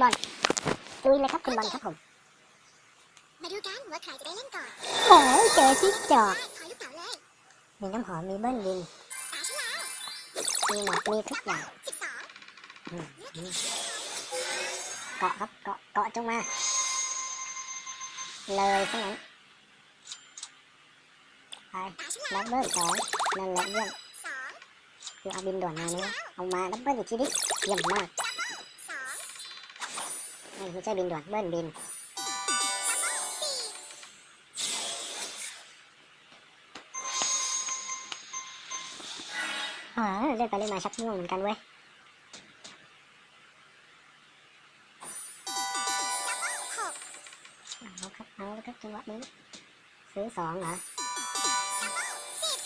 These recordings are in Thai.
ไปไปครับคุณบอลลุยเลยครับคุณบอลครับผม มาดูกันว่าใครจะได้เล่นก่อนโอ้ยเจอจิ๊กจอกได้ถอยลูกเต๋าเลยมีน้ำหอมมีเบิ้ลบินตาฉันแล้วมีหมดมีทุกอย่างสิบสองอืมอืมเกาะครับเกาะเกาะจงมา เลยซะงั้นไปตาฉันแล้วดับเบิ้ลสองนั่นแหละเยี่ยมสองคือเอาบินด่วนมาเนี่ยเอามาดับเบิ้ลอีกทีดิเยี่ยมมากสอง ไม่ไม่ใช่บินด่วนเบิ้ลบินสี่เออเล่นไปเล่นมาชักง่วงเหมือนกันเว้ยเอาครับเอาครับจังหวะนี้ซื้อสองเหรอ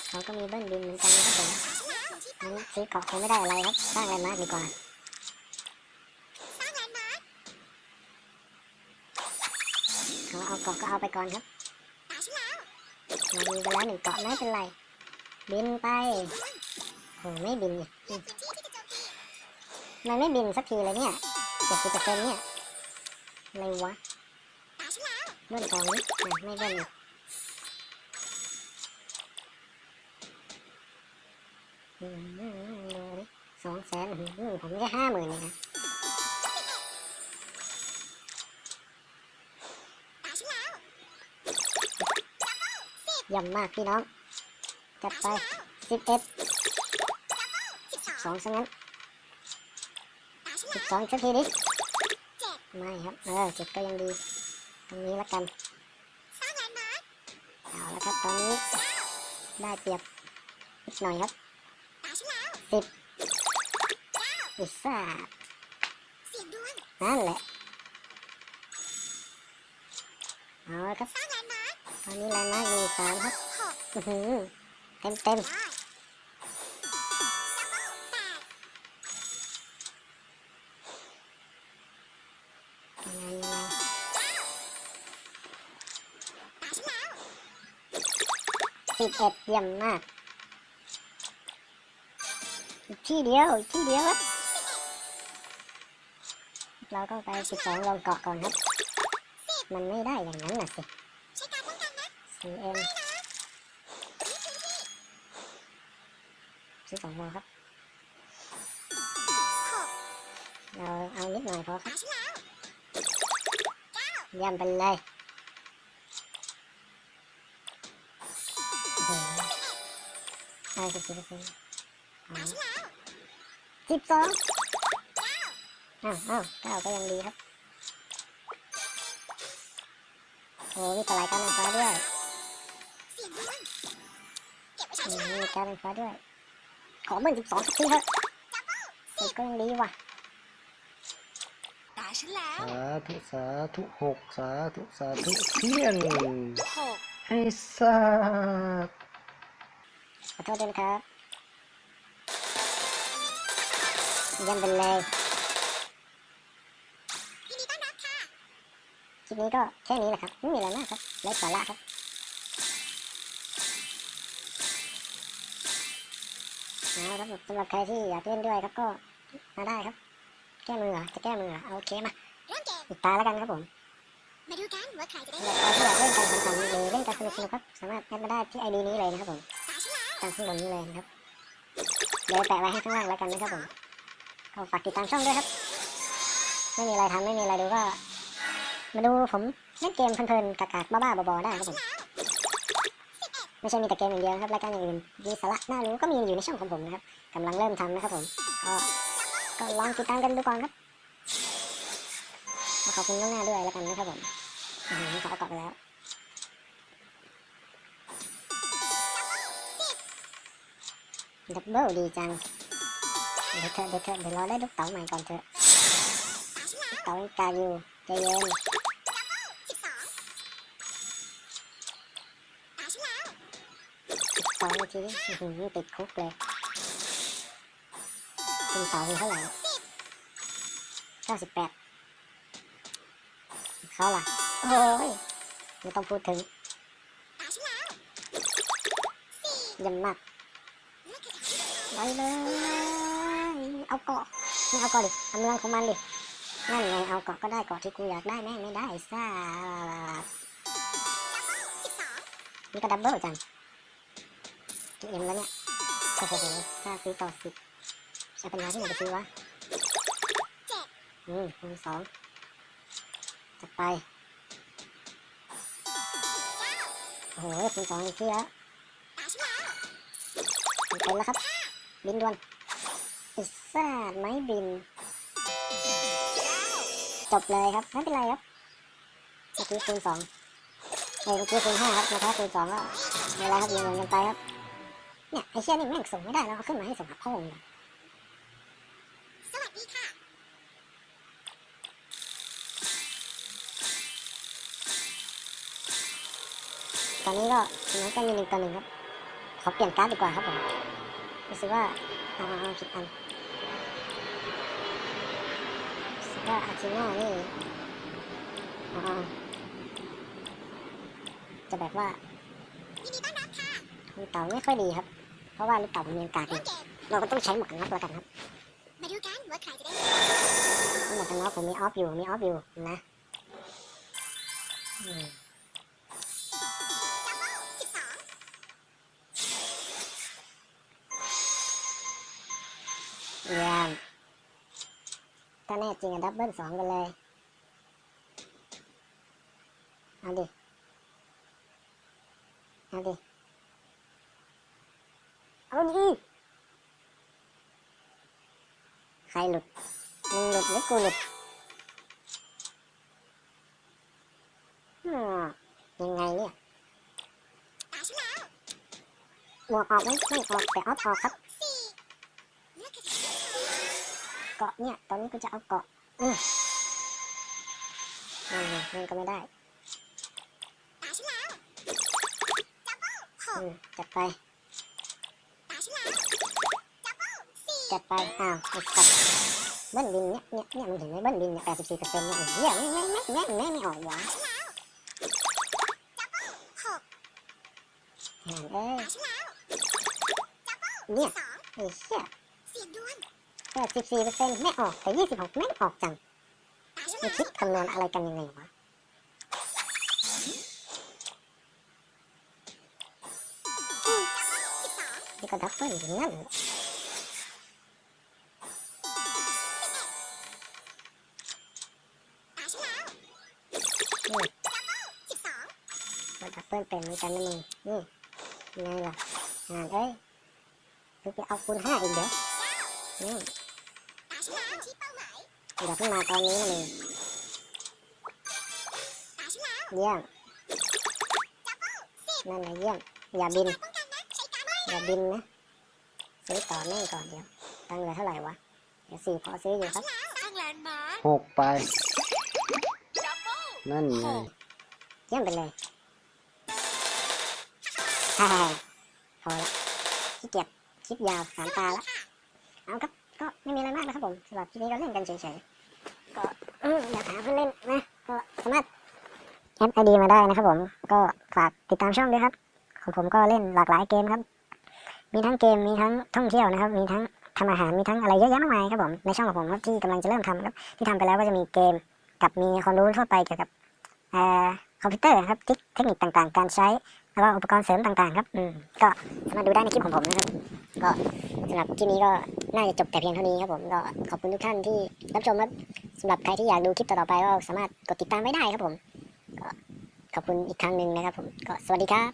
เขาก็มีเบิ้ลบินเหมือนกันนะครับผมตาฉันนี้ซื้อเกาะคงไม่ได้อะไรครับสร้างอะไรมาดีกว่า สร้างแลนด์มาร์ค เอาเอาเกาะก็เอาไปก่อนครับตาฉันแล้วเรามีไปแล้วหนึ่งเกาะไม่เป็นไร บินไปโอ้ไม่บินเลือกพื้นที่ที่จะโจมตีมันไม่บินสักทีเลยเนี่ยเจ็ดสิบเปอร์เซ็นต์เนี่ยอะไรวะเบิ้ลสองนี้ไม่เบิ้ลสองแสนผมแค่ห้าหมื่นเองนะ ย่ำมากพี่น้อง จัดไปสิบเอ็ดสองงซะงั้นสิบสองสักทีดิเจ็ดไม่ครับ เออเจ็ดก็ยังดี ตรงนี้ละกันสร้าแลนด์มาร์คเอาละครับตอนนี้ ได้เปรียบนิดหน่อยครับตาฉันแล้วอิซ่าเสียงดวงนั่นแหละ เอาละครับ อันนี้แรงมากมีสามครับหกเต็มเต็มสิบเอ็ดเยี่ยมมากที่เดียวที่เดียวครับเราก็ไปสิบสองลงเกาะก่อนครับ มันไม่ได้อย่างนั้นน่ะสิ กันนะสี่เอ็มซื้อสองโลครับเราเอานิดหน่อยพอครับฉันแล้วเยี่ยมไปเลยโอ้โหได้สิบสิบเปอร์เซ็นต์สิบสองอ้าวอ้าวเก้าก็ยังดีครับโอ้มีปลายการไฟฟ้าด้วย มหลังมีการไฟฟ้าด้วย ขอเบิ้ลสิบสองสักทีเถอะสิบก็ยังดีว่ะตาฉันแล้ว สาธุสาธุหกสาธุสาธุเพี้ยนหกไอ้สัตว์ขอโทษด้วยนะครับเยี่ยมไปเลยยินดีต้อนรับค่ะคลิปนี้ก็แค่นี้แหละครับ ไม่มีอะไรมากครับไร้สาระครับ เอาครับสำหรับใครที่อยากเล่นด้วยครับก็มาได้ครับ แก้มือเหรอจะแก้มือเหรอเอาโอเคมาเริ่มเกมอีกตาแล้วกันครับผมมาดูกันว่าใครจะได้สำหรับใครที่อยากเล่นกันสนุกๆหรือเล่นกันสนุกๆครับสามารถแอดมาได้ที่ไอดีนี้เลยนะครับผมตาฉันแล้วตามข้างบนนี้เลยนะครับเดี๋ยวแปะไว้ให้ข้างล่างแล้วกันนะครับผมก็ฝากติดตามช่องด้วยครับ ไม่มีอะไรทำไม่มีอะไรดูก็มาดูผมเล่นเกมเพลินๆกากๆบ้าๆบอๆได้ครับผม ไม่ใช่มีแต่เกมอย่างเดียวนะครับรายการอย่างอื่นมีสาระน่ารู้ก็มีอยู่ในช่องของผมนะครับกำลังเริ่มทำนะครับผมก็ก็ลองติดตามกันดูก่อนครับขอบคุณล่วงหน้าด้วยแล้วกันนะครับผมอื้อหือขอเอากลับไปแล้วดับเบิลดีจังเดี๋ยวเถอเดี๋ยวเถอเดี๋ยวรอได้ลูกเต๋าใหม่ก่อนเถอะเต๋ากาอยู่ใจเย็น สิบสองตาฉันแล้ว สองนาทีอื้อหือติดคุกเลยคุณเต๋ามีเท่าไหร่เก้าสิบแปดเขาล่ะ โอ้ย ไม่ต้องพูดถึงตาฉันแล้วสี่เยันมากเลือกคาถาที่จะใช้ไปเลย เอาเกาะสไม่เอาเกาะดิเอาเมืองของมันดิ นั่นไง เอาเกาะก็ได้เกาะที่กูอยากได้แม่งไม่ได้ซ่าสิบสองนี่ก็ดับเบิลจังกี่ เอ็มแล้วเนี่ยโอ้โหค่าซื้อต่อสิบใช้ปัญญาที่ไหนไปซื้อวะอืมคูณสองจัดไป โอ้โหคูณสองอีกทีแล้วตาฉันแล้วเป็นแล้วครับ บินด่วนอิซ่าไม้บิน จบเลยครับ ไม่เป็นไรครับเมื่อกี้คูณสองเอ้ยเมื่อกี้คูณห้าครับ มาถ้คูณสองก็ไม่เป็นไรครับยืนยันกันไปครับ เนี่ยไอ้เชี่ยนี่แม่งส่งไม่ได้แล้วเอาขึ้นมาให้ส่งหับพ่อมึงอะสวัสดีค่ะ ตอนนี้ก็เหมือนกันอยู่หนึ่งต่อหนึ่งครับ ขอเปลี่ยนการ์ดดีกว่าครับผมรู้สึกว่าเอาเอาเอาผิดอันรู้สึกว่าอาทิน่านี่เอาเอาจะแบบว่ายินดีต้อนรับค่ะลูกเต่าไม่ค่อยดีครับ เพราะว่าลูกเต่ามันมีอากาศอเริ่ยู่มเกมเราก็ต้องใช้หมวกกันน็อกแล้วกันครับมาดูกันว่าใครจะได้หมวกกันน็อกผมมีออฟอยู่มีออฟอยู่นะอืมสิบสองเยี่ยมถ้าแน่จริงอะดับเบิลสองกันเลยเอาดิเอาดิ เอาดิใครหลุดมึงหลุดหรือกูหลุดอืมยังไงเนี่ยตาฉันแล้วหมวกออกไหมไม่ออกแต่ออฟออกครับสี่เลือกกระดาษเกาะเนี่ย ตอนนี้กูจะเอาเกาะอืมนั่นไงนั่นก็ไม่ได้ตาฉันแล้วดับเบิลหกอืมจัดไป ตาฉันแล้วดับเบิลสี่ จัดไป อ้าวไอ้สัตว์เบิ้ลบินเนี่ยเนี่ยเนี่ยมึงเห็นไหมเบิ้ลบินเนี่ยแปดสิบสี่เปอร์เซ็นต์เนี่ยไอ้เหี้ยไม่ไม่ไม่ไม่ไม่ไม่ออกหวะหกห่านเอ้ยตาฉันแล้วเนี่ยสองไอ้เหี้ยเสียงดวนแปดสิบสี่เปอร์เซ็นต์ไม่ออกแต่ยี่สิบหกไม่ออกจังตาฉันมันแล้วคิดคำนวณอะไรกันยังไงวะสิบสองนี่ก็ดับเบิ้ลอย่างนั้น ก็ดับเบิ้ลเป็นเหมือนกันนะมึงนี่ยังไงล่ะห่านเอ้ยคือไปเอาคูณห้าอีกเดี๋ยวนี่ตาฉันแล้วที่เป้าหมายอย่าเพิ่งมาตอนนี้นะมึงตาฉันแล้วเยี่ยมนั่นแหละเยี่ยมอย่าบินป้องกันนะใช้การไม่อย่าบินนะซื้อต่อแม่งก่อนเดี๋ยวตังค์เหลือเท่าไหร่วะเดี๋ยวสี่พอซื้ออยู่ครับสร้างแลนด์มาร์คหกไปดับเบิลนั่นไงเยี่ยมไปเลย ฮ่าพอละขี้เกียจคลิปยาวสามตาละเอาครับก็ไม่มีอะไรมากนะครับผมสำหรับคลิปนี้ก็เล่นกันเฉยๆก็อืมอยากหาเพื่อนเล่นนะก็สามารถแอดไอดีมาได้นะครับผมก็ฝากติดตามช่องด้วยครับ ของผมก็เล่นหลากหลายเกมครับ มีทั้งเกมมีทั้งท่องเที่ยวนะครับ มีทั้งทำอาหารมีทั้งอะไรเยอะแยะมากมายครับผมในช่องของผมครับที่กำลังจะเริ่มทำครับที่ทำไปแล้วก็จะมีเกมกับมีความรู้ทั่วไปเกี่ยวกับคอมพิวเตอร์ครับทิคเทคนิคต่างๆ การใช้ แล้วก็อุปกรณ์เสริมต่างๆ ครับอืมก็สามารถดูได้ในคลิปของผมนะครับ ก็สำหรับคลิปนี้ก็น่าจะจบแต่เพียงเท่านี้ครับผมก็ขอบคุณทุกท่านที่รับชมครับสำหรับใครที่อยากดูคลิปต่อๆไปก็สามารถกดติดตามไว้ได้ครับผมก็ขอบคุณอีกครั้งหนึ่งนะครับผมก็สวัสดีครับ